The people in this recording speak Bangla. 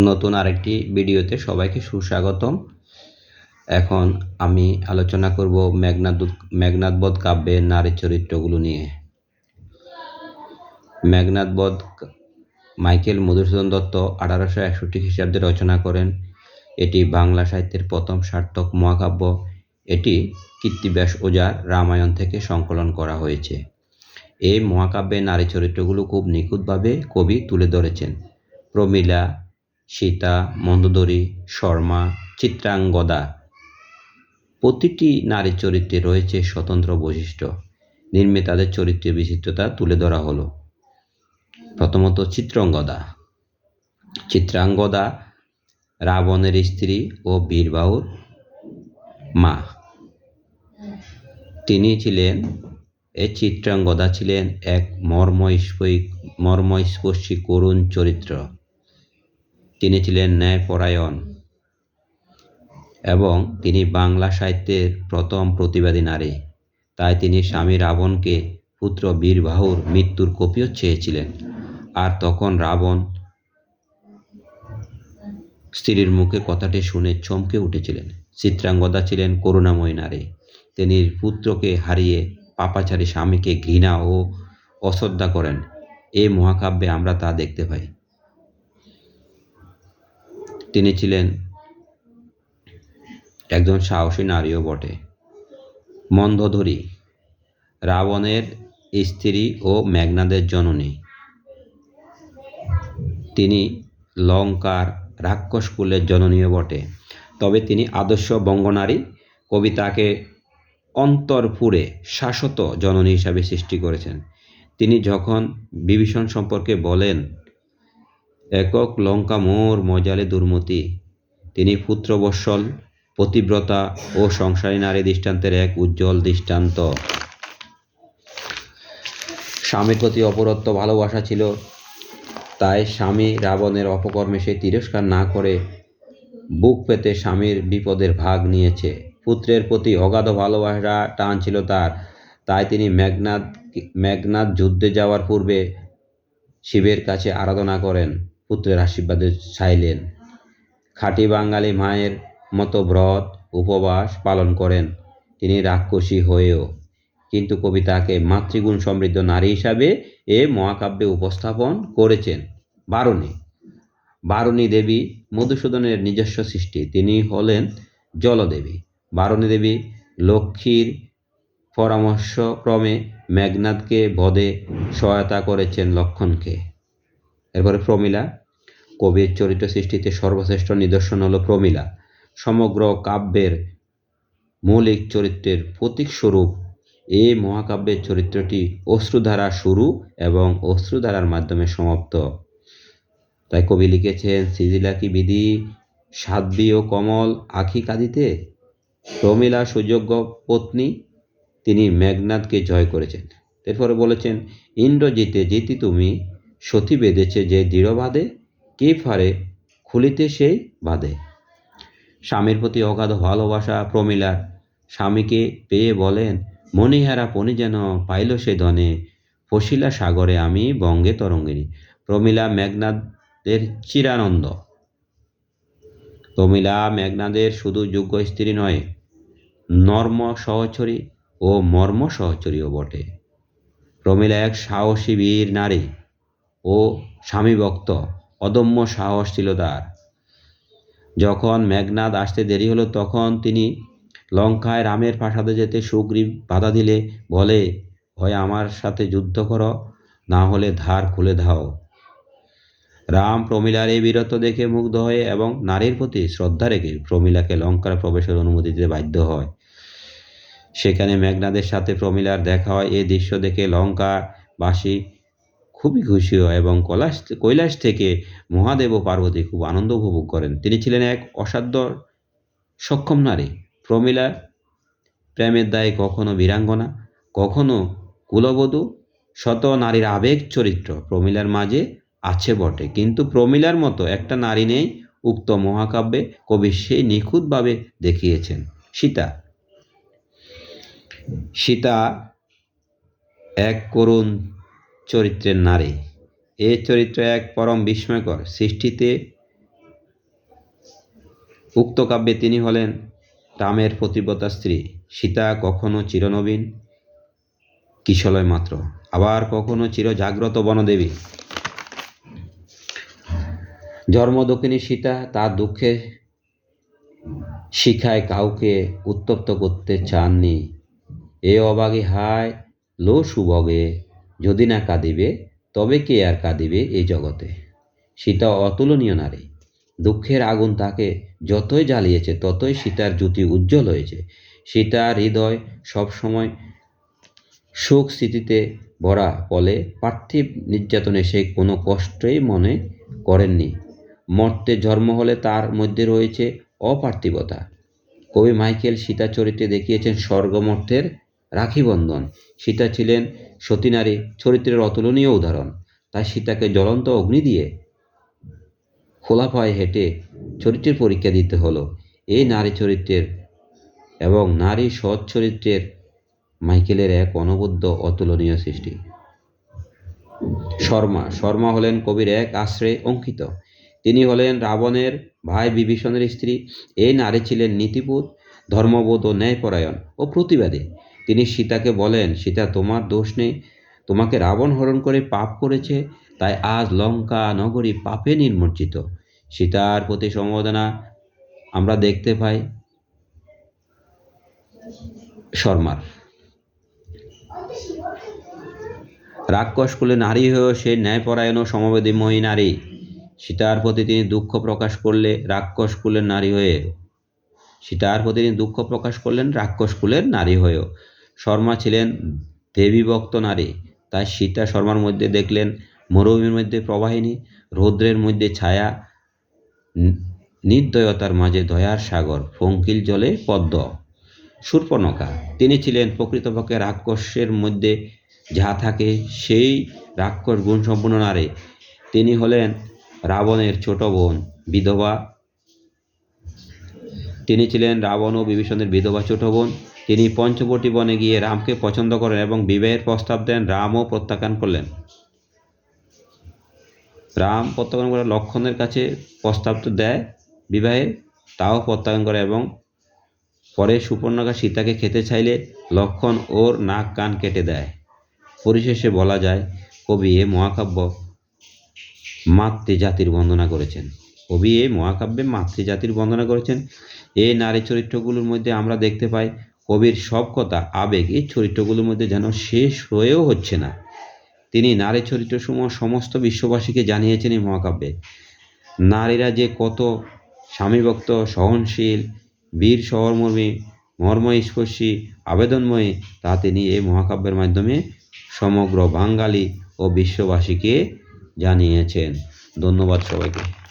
নতুন আরেকটি ভিডিওতে সবাইকে সুস্বাগতম। এখন আমি আলোচনা করব মেঘনাদ, মেঘনাদবধ কাব্যের নারী চরিত্রগুলো নিয়ে। মেঘনাদবধ মাইকেল মধুসূদন দত্ত আঠারোশো একষট্টি খ্রিস্টাব্দে রচনা করেন। এটি বাংলা সাহিত্যের প্রথম সার্থক মহাকাব্য। এটি কীর্তিব্যাস ওঝার রামায়ণ থেকে সংকলন করা হয়েছে। এই মহাকাব্যের নারী চরিত্রগুলো খুব নিখুঁতভাবে কবি তুলে ধরেছেন। প্রমীলা সীতা, মন্দোদরী, শর্মা, চিত্রাঙ্গদা। প্রতিটি নারী চরিত্রে রয়েছে স্বতন্ত্র বৈশিষ্ট্য। নির্মে তাদের চরিত্রের বিচিত্রতা তুলে ধরা হলো। প্রথমত চিত্রাঙ্গদা। চিত্রাঙ্গদা রাবণের স্ত্রী ও বীরবাহুর মা। তিনি ছিলেন এই চিত্রাঙ্গদা ছিলেন এক মর্মস্পী মর্মস্পর্শী করুণ চরিত্র। তিনি ছিলেন ন্যায়পরায়ণ এবং তিনি বাংলা সাহিত্যের প্রথম প্রতিবাদী নারী। তাই তিনি স্বামী রাবণকে পুত্র বীরবাহুর মৃত্যুর কপিও চেয়েছিলেন। আর তখন রাবণ স্ত্রীর মুখে কথাটি শুনে চমকে উঠেছিলেন। চিত্রাঙ্গদা ছিলেন করুণাময়ী নারী। তিনি পুত্রকে হারিয়ে পাপাচারী স্বামীকে ঘৃণা ও অশ্রদ্ধা করেন। এই মহাকাব্যে আমরা তা দেখতে পাই। তিনি ছিলেন একজন সাহসী নারীও বটে। মন্ধধরী, রাবণের স্ত্রী ও মেঘনাদের জননী। তিনি লঙ্কার রাক্ষস রাক্ষসকুলের জননীয় বটে। তবে তিনি আদর্শ বঙ্গনারী কবিতাকে অন্তরপুরে শাশ্বত জননী হিসাবে সৃষ্টি করেছেন। তিনি যখন বিভীষণ সম্পর্কে বলেন একক লঙ্কা মোর মজালে দুর্মতি। তিনি পুত্রবৎসল, পতিব্রতা ও সংসারী নারী দৃষ্টান্তের এক উজ্জ্বল দৃষ্টান্ত। স্বামীর প্রতি অপরত্ব ভালোবাসা ছিল। তাই স্বামী রাবণের অপকর্মে সে তিরস্কার না করে বুক পেতে স্বামীর বিপদের ভাগ নিয়েছে। পুত্রের প্রতি অগাধ ভালোবাসা টান ছিল তার। তাই তিনি মেঘনাদ মেঘনাদ যুদ্ধে যাওয়ার পূর্বে শিবের কাছে আরাধনা করেন। পুত্রের আশীর্বাদে চাইলেন। খাঁটি বাঙালি মায়ের মতো ব্রত, উপবাস পালন করেন। তিনি রাক্ষসী হয়েও। কিন্তু কবি তাকে মাতৃগুণ সমৃদ্ধ নারী হিসাবে এ মহাকাব্যে উপস্থাপন করেছেন বারুণী। বারুণী দেবী মধুসূদনের নিজস্ব সৃষ্টি। তিনি হলেন জলদেবী। বারুণী দেবী লক্ষ্মীর পরামর্শক্রমে মেঘনাদকে বধে সহায়তা করেছেন লক্ষণকে। এরপরে প্রমীলা। কবির চরিত্র সৃষ্টিতে সর্বশ্রেষ্ঠ নিদর্শন হলো প্রমীলা। সমগ্র কাব্যের মৌলিক চরিত্রের প্রতীক স্বরূপ এই মহাকাব্যের চরিত্রটি অশ্রুধারা শুরু এবং অশ্রুধারার মাধ্যমে সমাপ্ত। তাই কবি লিখেছেন, সিজিলা কি বিধি? সাধ্বী ও কমল আখি কাঁদিতে? প্রমীলা সুযোগ্য পত্নী? তিনি মেঘনাদকে জয় করেছেন। এরপরে বলেছেন, ইন্দ্রজিতে জিতি তুমি সতী বেঁধেছে যে দৃঢ় বাঁধে, কে ফারে খুলিতে সেই বাঁধে? স্বামীর প্রতি অগাধ ভালোবাসা প্রমীলার। স্বামীকে পেয়ে বলেন, মণিহারা পণি যেন পাইল সে ধনে, ফসিলা সাগরে আমি বঙ্গে তরঙ্গিনী। প্রমিলা মেঘনাদের চিরানন্দ। প্রমিলা মেঘনাদের শুধু যোগ্য স্ত্রী নয়, নর্ম সহচরী ও মর্ম সহচরীও বটে। প্রমিলা এক সাহসী বীর নারী। ও স্বামী ভক্ত অদম্য সাহস ছিল তার। যখন মেঘনাদ আসতে দেরি হলো, তখন তিনি লঙ্কায় রামের প্রাসাদে যেতে সুগ্রীব বাধা দিলে, বলে হয় আমার সাথে যুদ্ধ করো, না হলে ধার খুলে দাও। রাম প্রমীলার এই বীরত্ব দেখে মুগ্ধ হয়ে এবং নারীর প্রতি শ্রদ্ধা রেখে প্রমীলাকে লঙ্কার প্রবেশের অনুমতি দিতে বাধ্য হয়। সেখানে মেঘনাদের সাথে প্রমীলার দেখা হয়। এই দৃশ্য দেখে লঙ্কাবাসী খুবই খুশি হয় এবং কৈলাস কৈলাস থেকে মহাদেব ও পার্বতী খুব আনন্দ উপভোগ করেন। তিনি ছিলেন এক অসাধ্য, সক্ষম নারী। প্রমীলা প্রেমের দায়ে কখনো বীরাঙ্গনা, কখনো কুলবধূ, শত নারীর আবেগ চরিত্র প্রমীলার মাঝে আছে বটে। কিন্তু প্রমীলার মতো একটা নারী নেই উক্ত মহাকাব্যে কবি সেই নিখুঁতভাবে দেখিয়েছেন। সীতা। সীতা এক করুণ চরিত্রের নারী। এ চরিত্র এক পরম বিস্ময়কর সৃষ্টিতে উক্ত কাব্যে তিনি হলেন রামের পতিব্রতা স্ত্রী। সীতা কখনো চিরনবীন, কিশলয় মাত্র। আবার কখনো চিরজাগ্রত বনদেবী। জন্মদক্ষিণী সীতা তার দুঃখে শিখায় কাউকে উত্তপ্ত করতে চাননি। এ অবাগে হায়, লো সুভগে যদি না কাঁদিবে, তবে কে আর কাঁদিবে এই জগতে? সীতা অতুলনীয় নারী। দুঃখের আগুন তাকে যতই জ্বালিয়েছে, ততই সীতার জ্যোতি উজ্জ্বল হয়েছে। সীতার হৃদয় সবসময় সুখ স্মৃতিতে ভরা, ফলে পার্থিব নির্যাতনে সে কোনো কষ্টই মনে করেননি। মর্তে জন্ম হলে তার মধ্যে রয়েছে অপার্থিবতা। কবি মাইকেল সীতা চরিত্রে দেখিয়েছেন, স্বর্গমর্তের রাখিবন্ধন সীতা ছিলেন সতীনারী চরিত্রের অতুলনীয় উদাহরণ। তাই সীতাকে জ্বলন্ত অগ্নি দিয়ে খোলা পায়ে হেঁটে চরিত্রের পরীক্ষা দিতে হলো। এই নারী চরিত্রের এবং নারী সৎ চরিত্রের মাইকেলের এক অনবদ্য অতুলনীয় সৃষ্টি। শর্মা শর্মা হলেন কবির এক আশ্রয়ে অঙ্কিত। তিনি হলেন রাবণের ভাই বিভীষণের স্ত্রী। এই নারী ছিলেন নীতিবোধ ধর্মবোধ ও ন্যায়পরায়ণ ও প্রতিবাদী। তিনি সীতাকে বলেন, সীতা, তোমার দোষ নেই। তোমাকে রাবণ হরণ করে পাপ করেছে, তাই আজ লঙ্কা নগরী পাপে নির্মজ্জিত। সীতার প্রতি সমবেদনা আমরা দেখতে পাই শর্মার। রাক্ষসকুলে নারী হয়েও সে ন্যায়পরায়ণ ও সমবেদীময়ী নারী। সীতার প্রতি তিনি দুঃখ প্রকাশ করলে রাক্ষসকুলের নারী হয়ে, সীতার প্রতি তিনি দুঃখ প্রকাশ করলেন রাক্ষসকুলের নারী হয়েও। শর্মা ছিলেন দেবীভক্ত নারী। তাই সীতা শর্মার মধ্যে দেখলেন মরুভূমির মধ্যে প্রবাহিনী, রৌদ্রের মধ্যে ছায়া নির্দয়তার মাঝে দয়ার সাগর, ফঙ্কিল জলে পদ্ম শূর্পণখা তিনি ছিলেন প্রকৃতপক্ষে রাক্ষসের মধ্যে যা থাকে, সেই রাক্ষস গুণসম্পন্ন নারী। তিনি হলেন রাবণের ছোট বোন, বিধবা। তিনি ছিলেন রাবণ ও বিভীষণের বিধবা ছোট বোন। তিনি পঞ্চবটী বনে গিয়ে রামকে পছন্দ করেন এবং বিবাহের প্রস্তাব দেন, রামও প্রত্যাখ্যান করলেন। রাম প্রত্যাখ্যান করে লক্ষণের কাছে প্রস্তাব তো দেয় বিবাহের তাও প্রত্যাখ্যান করে এবং পরে সুপর্ণকা সীতাকে খেতে চাইলে লক্ষণ ওর নাক কান কেটে দেয়। পরিশেষে বলা যায়, কবি এ মহাকাব্য মাতৃজাতির বন্দনা করেছেন। কবি এই মহাকাব্যে মাতৃজাতির বন্দনা করেছেন। এই নারী চরিত্রগুলোর মধ্যে আমরা দেখতে পাই কবির সব কথা, আবেগ এই চরিত্রগুলোর মধ্যে যেন শেষ হয়েও হচ্ছে না। তিনি নারী চরিত্র চরিত্রসমূহ সমস্ত বিশ্ববাসীকে জানিয়েছেন এই মহাকাব্যে। নারীরা যে কত স্বামীভক্ত, সহনশীল, বীর শহরমর্মী মর্মস্পর্শী, আবেদনময়ী, তা তিনি এই মহাকাব্যের মাধ্যমে সমগ্র বাঙালি ও বিশ্ববাসীকে জানিয়েছেন। ধন্যবাদ সবাইকে।